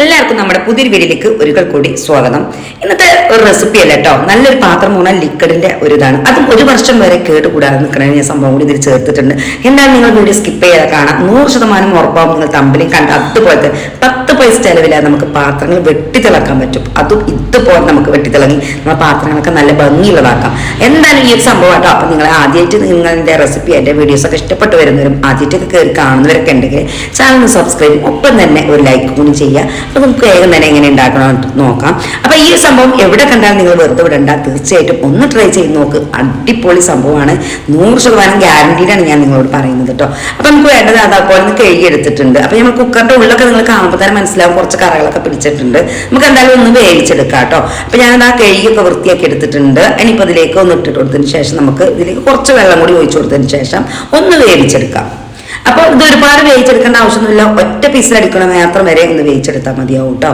എല്ലാവർക്കും നമ്മുടെ പുതിയൊരു വീഡിയോയിലേക്ക് ഒരിക്കൽ കൂടി സ്വാഗതം. ഇന്നത്തെ ഒരു റെസിപ്പി അല്ല കേട്ടോ നല്ലൊരു പാത്രം മൂന്നാൻ ലിക്വിഡിന്റെ ഒരു ഇതാണ് അതും ഒരു വർഷം വരെ കേടുകൂടാതെ നിൽക്കണ ഞാൻ സംഭവം കൂടി ഇതിൽ ചേർത്തിട്ടുണ്ട്. എന്നാൽ നിങ്ങൾ വീഡിയോ സ്കിപ്പ് ചെയ്യാതെ കാണാം. നൂറ് ശതമാനം ഉറപ്പാവും നിങ്ങൾ കണ്ട അതുപോലത്തെ പത്ത് പൈസ ചെലവില്ലാതെ നമുക്ക് പാത്രങ്ങൾ വെട്ടിത്തിളക്കാൻ പറ്റും. അതും ഇതുപോലെ നമുക്ക് വെട്ടിത്തിളങ്ങി നമ്മുടെ പാത്രങ്ങളൊക്കെ നല്ല ഭംഗിയുള്ളതാക്കാം. എന്തായാലും ഈ ഒരു സംഭവം കേട്ടോ അപ്പൊ നിങ്ങൾ ആദ്യമായിട്ട് നിങ്ങളുടെ റെസിപ്പി എന്റെ വീഡിയോസ് ഒക്കെ ഇഷ്ടപ്പെട്ട് വരുന്നവരും ആദ്യമായിട്ടൊക്കെ കയറി കാണുന്നവരൊക്കെ ഉണ്ടെങ്കിൽ ചാനൽ സബ്സ്ക്രൈബ് ഒപ്പം തന്നെ ഒരു ലൈക്ക് കൂടി ചെയ്യുക. അപ്പൊ നമുക്ക് വേഗം തന്നെ എങ്ങനെ ഉണ്ടാക്കണം നോക്കാം. അപ്പോൾ ഈ സംഭവം എവിടെ കണ്ടാലും നിങ്ങൾ വെറുതെ വിടണ്ട. തീർച്ചയായിട്ടും ഒന്ന് ട്രൈ ചെയ്ത് നോക്ക്. അടിപൊളി സംഭവമാണ്. നൂറ് ശതമാനം ഗ്യാരണ്ടീഡാണ് ഞാൻ നിങ്ങളോട് പറയുന്നത് കേട്ടോ അപ്പോൾ നമുക്ക് വേണ്ടത് അതേപോലെ ഒന്ന് കഴുകി എടുത്തിട്ടുണ്ട്. അപ്പൊ നമ്മൾ കുക്കറിന്റെ ഉള്ളിലൊക്കെ നിങ്ങൾ കാണുമ്പോൾ തന്നെ മനസ്സിലാവും കുറച്ച് കറകളൊക്കെ പിടിച്ചിട്ടുണ്ട്. നമുക്ക് എന്തായാലും ഒന്ന് വേവിച്ചെടുക്കാം കേട്ടോ അപ്പൊ ഞാനത് ആ കഴുകിയൊക്കെ വൃത്തിയാക്കി എടുത്തിട്ടുണ്ട്. ഇനിയിപ്പോൾ അതിലേക്ക് ഒന്ന് ഇട്ടിട്ട് കൊടുത്തതിന് ശേഷം നമുക്ക് ഇതിലേക്ക് കുറച്ച് വെള്ളം കൂടി ഒഴിച്ചു കൊടുത്തതിന് ശേഷം ഒന്ന് വേവിച്ചെടുക്കാം. അപ്പോൾ ഇത് ഒരുപാട് വേവിച്ചെടുക്കേണ്ട ആവശ്യമൊന്നുമില്ല. ഒറ്റ പീസിലടിക്കണം മാത്രം വരെ ഒന്ന് വേവിച്ചെടുത്താൽ മതിയാവും കേട്ടോ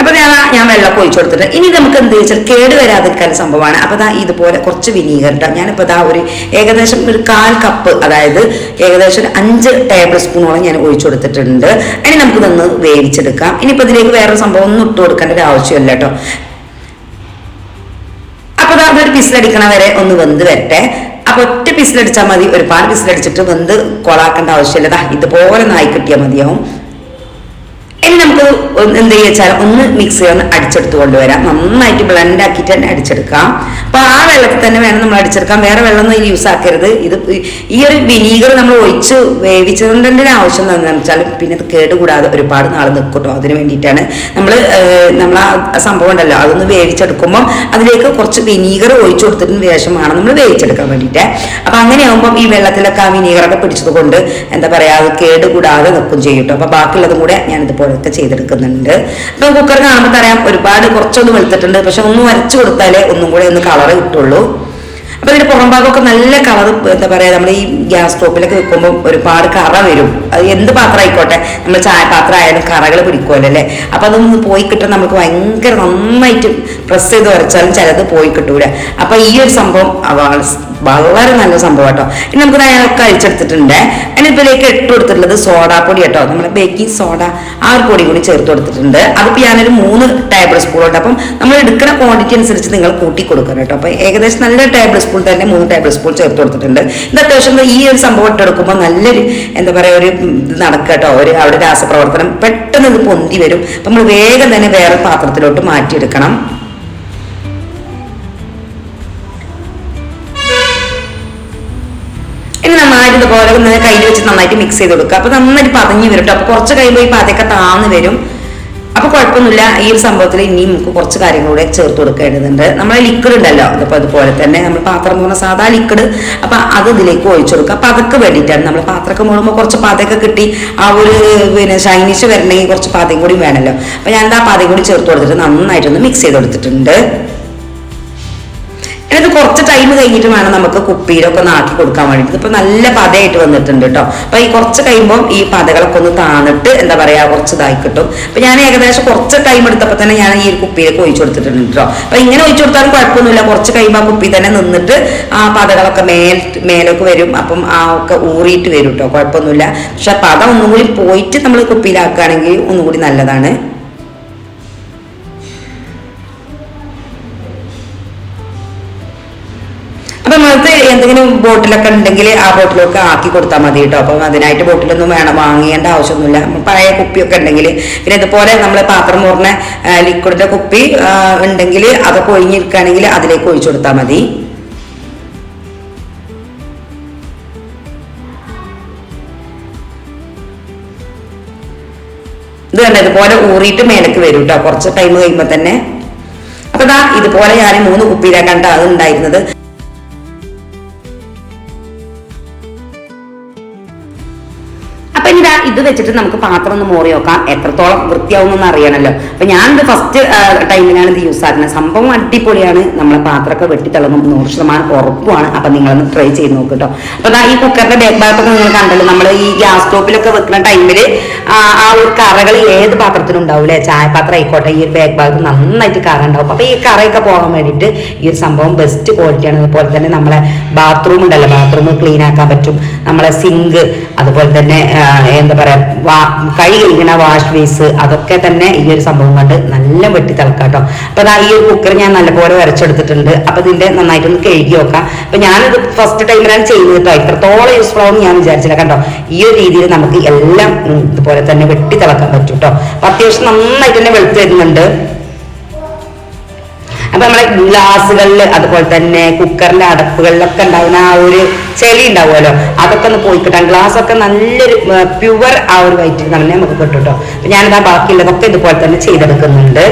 അപ്പൊ ഞാൻ ഞാൻ വെള്ളം ഒഴിച്ചു കൊടുത്തിട്ട് ഇനി നമുക്ക് എന്ത് വെച്ചാൽ കേട് വരാതിരിക്കാൻ സംഭവമാണ്. അപ്പൊ ദാ ഇതുപോലെ കുറച്ച് വിനീഗർ കേട്ടോ ഞാനിപ്പോ ദാ ഒരു ഏകദേശം ഒരു കാൽ കപ്പ് അതായത് ഏകദേശം ഒരു അഞ്ച് ടേബിൾ സ്പൂണോളം ഞാൻ ഒഴിച്ചു കൊടുത്തിട്ടുണ്ട്. ഇനി നമുക്ക് നിന്ന് വേവിച്ചെടുക്കാം. ഇനിയിപ്പോ ഇതിലേക്ക് വേറെ സംഭവം ഒന്നും ഇട്ട് കൊടുക്കേണ്ട ഒരു ആവശ്യമില്ല കേട്ടോ അപ്പൊ ദാ അതൊരു പിസിലടിക്കണ വരെ ഒന്ന് വെന്ത് വരട്ടെ. അപ്പൊ ഒറ്റ പിസിലടിച്ചാൽ മതി ഒരുപാട് പിസിലടിച്ചിട്ട് വെന്ത് കൊളാക്കേണ്ട ആവശ്യമില്ലടാ ഇതുപോലെ നായി കിട്ടിയാൽ മതിയാവും. ഇനി നമുക്ക് എന്ത് വെച്ചാൽ ഒന്ന് മിക്സ് ഒന്ന് അടിച്ചെടുത്ത് കൊണ്ടുവരാം. നന്നായിട്ട് ബ്ലെൻഡ് ആക്കിയിട്ട് തന്നെ അടിച്ചെടുക്കാം. അപ്പൊ ആ വെള്ളത്തിൽ തന്നെ വേണം നമ്മൾ അടിച്ചെടുക്കാം. വേറെ വെള്ളമൊന്നും ഇനി യൂസ് ആക്കരുത്. ഇത് ഈ ഒരു വിനീഗർ നമ്മൾ ഒഴിച്ച് വേവിച്ചതിന്റെ ആവശ്യം എന്താണെന്ന് വെച്ചാൽ പിന്നെ അത് കേടുകൂടാതെ ഒരുപാട് നാൾ നിൽക്കട്ടോ. അതിന് വേണ്ടിയിട്ടാണ് നമ്മൾ നമ്മൾ ആ സംഭവം ഉണ്ടല്ലോ. അതൊന്ന് വേവിച്ചെടുക്കുമ്പോൾ അതിലേക്ക് കുറച്ച് വിനീഗർ ഒഴിച്ചു കൊടുത്തിട്ട് ശേഷമാണ് നമ്മൾ വേവിച്ചെടുക്കാൻ വേണ്ടിയിട്ട്. അപ്പൊ അങ്ങനെയാകുമ്പോൾ ഈ വെള്ളത്തിലൊക്കെ ആ വിനീഗറൊക്കെ പിടിച്ചത് കൊണ്ട് എന്താ പറയാ അത് കേടുകൂടാതെ നിൽക്കും ചെയ്യും കേട്ടോ അപ്പൊ ബാക്കിയുള്ളതും കൂടെ ഞാൻ ഇതുപോലൊക്കെ ചെയ്തെടുക്കുന്നുണ്ട്. ഇപ്പൊ കുക്കർ കാണുമ്പോൾ അറിയാം ഒരുപാട് കുറച്ചൊന്ന് വെളുത്തിട്ടുണ്ട്. പക്ഷെ ഒന്ന് വരച്ചു കൊടുത്താലേ ഒന്നും കൂടെ ഒന്ന് കളർ കിട്ടുള്ളൂ. അപ്പൊ ഇതിന്റെ പുറം ഭാഗമൊക്കെ നല്ല കളർ എന്താ പറയാ നമ്മൾ ഈ ഗ്യാസ് സ്റ്റോപ്പിലൊക്കെ വെക്കുമ്പോൾ ഒരുപാട് കറ വരും. അത് എന്ത് പാത്രം ആയിക്കോട്ടെ നമ്മൾ ചായ പാത്രം ആയാലും കറകൾ പിടിക്കുമല്ലോ അല്ലേ? അപ്പൊ അതൊന്ന് പോയി കിട്ടാൻ നമുക്ക് ഭയങ്കര നന്നായിട്ട് പ്രസ് ചെയ്ത് വരച്ചാലും ചിലത് പോയി കിട്ടൂല. അപ്പോൾ ഈ ഒരു സംഭവം വളരെ നല്ല സംഭവം കേട്ടോ ഇനി നമുക്ക് ഞാനൊക്കെ അഴിച്ചെടുത്തിട്ടുണ്ട്. അതിനിപ്പിലേക്ക് ഇട്ട് കൊടുത്തിട്ടുള്ളത് സോഡാപ്പൊടി കേട്ടോ നമ്മൾ ബേക്കിംഗ് സോഡ ആ ഒരു പൊടി കൂടി ചേർത്ത് കൊടുത്തിട്ടുണ്ട്. അതിപ്പോൾ ഞാനൊരു മൂന്ന് ടേബിൾ സ്പൂൺ ഉണ്ട്. അപ്പം നമ്മൾ എടുക്കുന്ന ക്വാണ്ടിറ്റി അനുസരിച്ച് നിങ്ങൾ കൂട്ടി കൊടുക്കണം കേട്ടോ. അപ്പം ഏകദേശം നല്ല ടേബിൾ തന്നെ മൂന്ന് ടേബിൾ സ്പൂൺ ചേർത്ത് കൊടുത്തിട്ടുണ്ട്. ഇത് അത്യാവശ്യം ഈ ഒരു സംഭവം ഇട്ടെടുക്കുമ്പോൾ നല്ലൊരു എന്താ പറയുക ഒരു ഇത് നടക്കുക കേട്ടോ. ഒരു അവിടെ രാസപ്രവർത്തനം പെട്ടെന്ന് ഇത് പൊന്തി വരും. അപ്പം നമ്മൾ വേഗം തന്നെ വേറെ പാത്രത്തിലോട്ട് മാറ്റിയെടുക്കണം. ഇനി ഇതുപോലെ കയ്യിൽ വെച്ച് നന്നായിട്ട് മിക്സ് ചെയ്ത് കൊടുക്കുക. അപ്പൊ നന്നായിട്ട് പതഞ്ഞു വരും കേട്ടോ. അപ്പൊ കുറച്ച് കഴിയുമ്പോൾ ഈ പതയൊക്കെ താന്ന് വരും. അപ്പൊ കുഴപ്പമൊന്നുമില്ല. ഈ ഒരു സംഭവത്തിൽ ഇനിയും നമുക്ക് കുറച്ച് കാര്യങ്ങൾ കൂടെ ചേർത്ത് കൊടുക്കേണ്ടതുണ്ട്. നമ്മളെ ലിക്വിഡ് ഉണ്ടല്ലോ. അതിപ്പോ അതുപോലെ തന്നെ നമ്മൾ പാത്രം പോകുന്ന സാധാ ലിക്വിഡ് അപ്പൊ അത് ഇതിലേക്ക് ഒഴിച്ചു കൊടുക്കുക. അപ്പൊ അതൊക്കെ വേണ്ടിയിട്ടാണ് നമ്മൾ പാത്രമൊക്കെ മൂടുമ്പോൾ കുറച്ച് പാതയൊക്കെ കിട്ടി ആ ഒരു പിന്നെ ഷൈനിഷ് വരണമെങ്കിൽ കുറച്ച് പാതയും കൂടി വേണമല്ലോ. അപ്പൊ ഞാൻ ആ പാതയും കൂടി ചേർത്ത് കൊടുത്തിട്ട് നന്നായിട്ടൊന്ന് മിക്സ് ചെയ്ത് കൊടുത്തിട്ടുണ്ട്. എന്നിട്ട് കുറച്ച് ടൈം കഴിഞ്ഞിട്ട് വേണം നമുക്ക് കുപ്പിയിലൊക്കെ ആക്കി കൊടുക്കാൻ വേണ്ടിയിട്ട് ഇപ്പൊ നല്ല പതയായിട്ട് വന്നിട്ടുണ്ട് കേട്ടോ അപ്പൊ ഈ കുറച്ച് കഴിയുമ്പോൾ ഈ പതകളൊക്കെ ഒന്ന് താന്നിട്ട് എന്താ പറയാ കുറച്ച് ഇതായി കിട്ടും. അപ്പൊ ഞാൻ ഏകദേശം കുറച്ച് ടൈം എടുത്തപ്പോൾ തന്നെ ഞാൻ ഈ കുപ്പിയിലേക്ക് ഒഴിച്ചു കൊടുത്തിട്ടുണ്ട് കേട്ടോ അപ്പൊ ഇങ്ങനെ ഒഴിച്ചു കൊടുത്താലും കുഴപ്പമൊന്നുമില്ല. കുറച്ച് കഴിയുമ്പോൾ ആ കുപ്പി തന്നെ നിന്നിട്ട് ആ പതകളൊക്കെ മേൽ മേലൊക്കെ വരും. അപ്പം ആ ഒക്കെ ഊറിയിട്ട് വരും കേട്ടോ കുഴപ്പമൊന്നുമില്ല. പക്ഷെ പത ഒന്നും കൂടി പോയിട്ട് നമ്മൾ കുപ്പിയിലാക്കുകയാണെങ്കിൽ ഒന്നുകൂടി നല്ലതാണ്. എന്തെങ്കിലും ബോട്ടിലൊക്കെ ഉണ്ടെങ്കിൽ ആ ബോട്ടിലൊക്കെ ആക്കി കൊടുത്താൽ മതി കേട്ടോ. അപ്പം അതിനായിട്ട് ബോട്ടിലൊന്നും വേണം വാങ്ങേണ്ട ആവശ്യമൊന്നുമില്ല. പഴയ കുപ്പിയൊക്കെ ഉണ്ടെങ്കിൽ പിന്നെ ഇതുപോലെ നമ്മൾ പാത്രം മുറിഞ്ഞ ലിക്വിഡിന്റെ കുപ്പി ഉണ്ടെങ്കിൽ അതൊക്കെ ഒഴിഞ്ഞിരിക്കുകയാണെങ്കിൽ അതിലേക്ക് ഒഴിച്ചു കൊടുത്താൽ മതി. ഇത് കണ്ട? ഇതുപോലെ ഊറിയിട്ട് മേലേക്ക് വരും കേട്ടോ. കുറച്ച് ടൈം കഴിയുമ്പോൾ തന്നെ. അപ്പൊ ഇതാ ഇതുപോലെ ഞാൻ മൂന്ന് കുപ്പിയിലാക്കണ്ട അത് ഉണ്ടായിരുന്നത്. ഇത് വെച്ചിട്ട് നമുക്ക് പാത്രം ഒന്ന് മോറി നോക്കാം എത്രത്തോളം വൃത്തിയാവുമെന്ന് അറിയണമല്ലോ അപ്പൊ ഇത് ഫസ്റ്റ് ടൈമിലാണ് ഇത് യൂസ് ആക്കുന്നത് സംഭവം അടിപൊളിയാണ്. നമ്മളെ പാത്രമൊക്കെ വെട്ടിത്തിളങ്ങും നൂറ് ശതമാനം ഉറപ്പുമാണ്. അപ്പൊ നിങ്ങളൊന്ന് ട്രൈ ചെയ്ത് നോക്ക് കേട്ടോ അപ്പൊ ഈ കുക്കറിന്റെ ബാക്ക് ഭാഗത്തൊക്കെ നിങ്ങൾ കണ്ടല്ലോ. നമ്മൾ ഈ ഗ്യാസ് സ്റ്റോപ്പിലൊക്കെ വെക്കുന്ന ടൈമിൽ ആ ഒരു കറകൾ ഏത് പാത്രത്തിലും ഉണ്ടാവില്ലേ ചായപാത്രം ആയിക്കോട്ടെ. ഈ ഒരു ബാക്ക് ഭാഗത്ത് നന്നായിട്ട് കറ ഉണ്ടാവും അപ്പൊ ഈ കറയൊക്കെ പോകാൻ വേണ്ടിയിട്ട് ഈ ഒരു സംഭവം ബെസ്റ്റ് ക്വാളിറ്റിയാണ് അതുപോലെ തന്നെ നമ്മളെ ബാത്റൂം ഉണ്ടല്ലോ. ബാത്റൂം ക്ലീൻ ആക്കാൻ പറ്റും. നമ്മളെ സിങ്ക് അതുപോലെ തന്നെ എന്താ പറയാ കൈ കഴിക്കണ വാഷ് ബേസ് അതൊക്കെ തന്നെ ഈ ഒരു സംഭവം കൊണ്ട് നല്ല വെട്ടി തിളക്കാട്ടോ അപ്പൊ അതാ ഈ ഒരു കുക്കർ ഞാൻ നല്ലപോലെ വരച്ചെടുത്തിട്ടുണ്ട്. അപ്പൊ ഇതിന്റെ നന്നായിട്ടൊന്ന് കഴുകി നോക്കാം. അപ്പൊ ഞാനിത് ഫസ്റ്റ് ടൈമിലാണ് ചെയ്യുന്നത് കേട്ടോ ഇത്രത്തോളം യൂസ്ഫുൾ ആവും ഞാൻ വിചാരിച്ചില്ല കണ്ടോ. ഈ ഒരു രീതിയിൽ നമുക്ക് എല്ലാം ഇതുപോലെ തന്നെ വെട്ടി തിളക്കാൻ പറ്റും കേട്ടോ അപ്പൊ അത്യാവശ്യം നന്നായിട്ട് തന്നെ വെളുത്ത് വരുന്നുണ്ട്. അപ്പൊ നമ്മളെ ഗ്ലാസ്സുകളിൽ അതുപോലെ തന്നെ കുക്കറിന്റെ അടപ്പുകളിലൊക്കെ ഉണ്ടാവുന്ന ആ ഒരു ചെളി ഉണ്ടാവുമല്ലോ അതൊക്കെ ഒന്ന് പോയി കിട്ടാൻ. ഗ്ലാസ് ഒക്കെ നല്ലൊരു പ്യുവർ ആ ഒരു വൈറ്റിൽ തന്നെ നമുക്ക് കിട്ടും കേട്ടോ അപ്പൊ ഞാനിതാ ബാക്കിയുള്ളതൊക്കെ ഇതുപോലെ തന്നെ ചെയ്തെടുക്കുന്നുണ്ട്.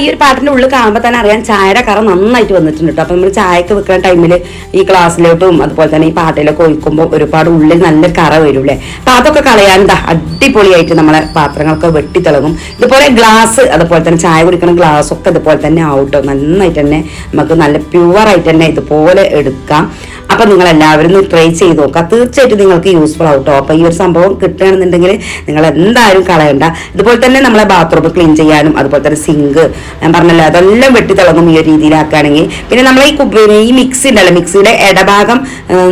ഈ ഒരു പാട്ടിന്റെ ഉള്ളിൽ കാണുമ്പോൾ തന്നെ അറിയാൻ ചായയുടെ കറ നന്നായിട്ട് വന്നിട്ടുണ്ട് കേട്ടോ അപ്പൊ നമ്മൾ ചായക്ക് വെക്കുന്ന ടൈമിൽ ഈ ഗ്ലാസ്സിലോട്ടും അതുപോലെ തന്നെ ഈ പാട്ടിലൊക്കെ ഒഴിക്കുമ്പോൾ ഒരുപാട് ഉള്ളിൽ നല്ല കറ വരൂല്ലേ? അപ്പൊ അതൊക്കെ കളയാൻ അടിപൊളിയായിട്ട് നമ്മളെ പാത്രങ്ങളൊക്കെ വെട്ടി തിളങ്ങും ഇതുപോലെ ഗ്ലാസ് അതുപോലെ തന്നെ ചായ കുടിക്കുന്ന ഗ്ലാസ് ഒക്കെ ഇതുപോലെ തന്നെ ആവട്ടോ നന്നായിട്ട് തന്നെ നമുക്ക് നല്ല പ്യുവറായിട്ട് തന്നെ ഇതുപോലെ എടുക്കാം. അപ്പൊ നിങ്ങൾ എല്ലാവരും ഒന്ന് ട്രൈ ചെയ്ത് നോക്കുക. തീർച്ചയായിട്ടും നിങ്ങൾക്ക് യൂസ്ഫുൾ ആവട്ടോ അപ്പൊ ഈ ഒരു സംഭവം കിട്ടുകയാണെന്നുണ്ടെങ്കിൽ നിങ്ങൾ എന്തായാലും കളയണ്ട. ഇതുപോലെ തന്നെ നമ്മളെ ബാത്റൂം ക്ലീൻ ചെയ്യാനും അതുപോലെ തന്നെ സിങ്ക് ഞാൻ പറഞ്ഞല്ലോ അതെല്ലാം വെട്ടി തിളങ്ങും ഈ ഒരു രീതിയിലാക്കുകയാണെങ്കിൽ. പിന്നെ നമ്മൾ ഈ പിന്നെ ഈ മിക്സി ഉണ്ടല്ലോ മിക്സിയുടെ ഇടഭാഗം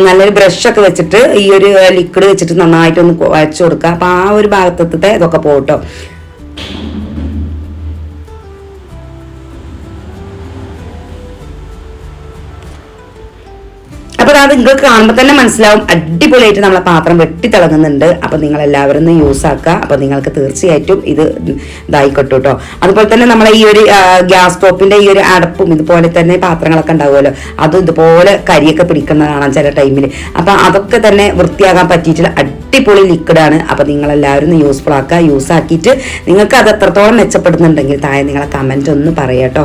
നല്ലൊരു ബ്രഷ് ഒക്കെ വെച്ചിട്ട് ഈ ഒരു ലിക്വിഡ് വെച്ചിട്ട് നന്നായിട്ടൊന്ന് വരച്ചു കൊടുക്കുക. അപ്പോൾ ആ ഒരു ഭാഗത്തത്തെ ഇതൊക്കെ പോകട്ടോ അത് നിങ്ങൾക്ക് കാണുമ്പോൾ തന്നെ മനസ്സിലാവും. അടിപൊളിയായിട്ട് നമ്മളെ പാത്രം വെട്ടിത്തിളങ്ങുന്നുണ്ട്. അപ്പം നിങ്ങൾ എല്ലാവരും യൂസ് ആക്കുക. അപ്പം നിങ്ങൾക്ക് തീർച്ചയായിട്ടും ഇത് ഇതായിക്കോട്ടെ കേട്ടോ അതുപോലെ തന്നെ നമ്മളെ ഈ ഒരു ഗ്യാസ് സ്റ്റോപ്പിന്റെ ഈ ഒരു അടപ്പും ഇതുപോലെ തന്നെ പാത്രങ്ങളൊക്കെ ഉണ്ടാവുമല്ലോ. അതും ഇതുപോലെ കരിയൊക്കെ പിടിക്കുന്നതാണ് ചില ടൈമിൽ അപ്പൊ അതൊക്കെ തന്നെ വൃത്തിയാകാൻ പറ്റിയിട്ടുള്ള അടിപൊളി ലിക്വിഡാണ് അപ്പൊ നിങ്ങൾ എല്ലാവരും യൂസ്ഫുൾ ആക്കുക. യൂസ് ആക്കിയിട്ട് നിങ്ങൾക്ക് അത് എത്രത്തോളം മെച്ചപ്പെടുന്നുണ്ടെങ്കിൽ താഴെ നിങ്ങളെ കമന്റ് ഒന്ന് പറയാം അപ്പൊ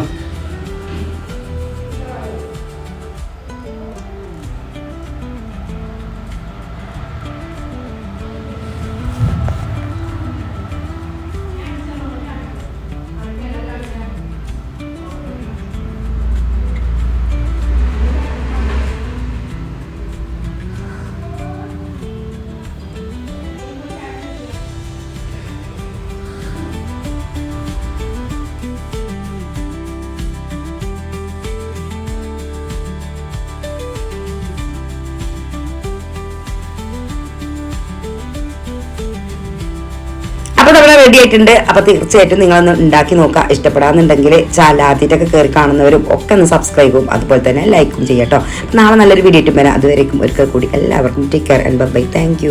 റെഡി ആയിട്ടുണ്ട്. അപ്പൊ തീർച്ചയായിട്ടും നിങ്ങളൊന്ന് ഉണ്ടാക്കി നോക്കുക. ഇഷ്ടപ്പെടാന്നുണ്ടെങ്കിൽ ചാനൽ ആദ്യമായിട്ടൊക്കെ കയറി കാണുന്നവരും ഒക്കെ ഒന്ന് സബ്സ്ക്രൈബും അതുപോലെ തന്നെ ലൈക്കും ചെയ്യട്ടോ നാളെ നല്ലൊരു വീഡിയോ ഇട്ടും വരാം. അതുവരേക്കും ഒരിക്കൽ കൂടി എല്ലാവർക്കും take care and bye thank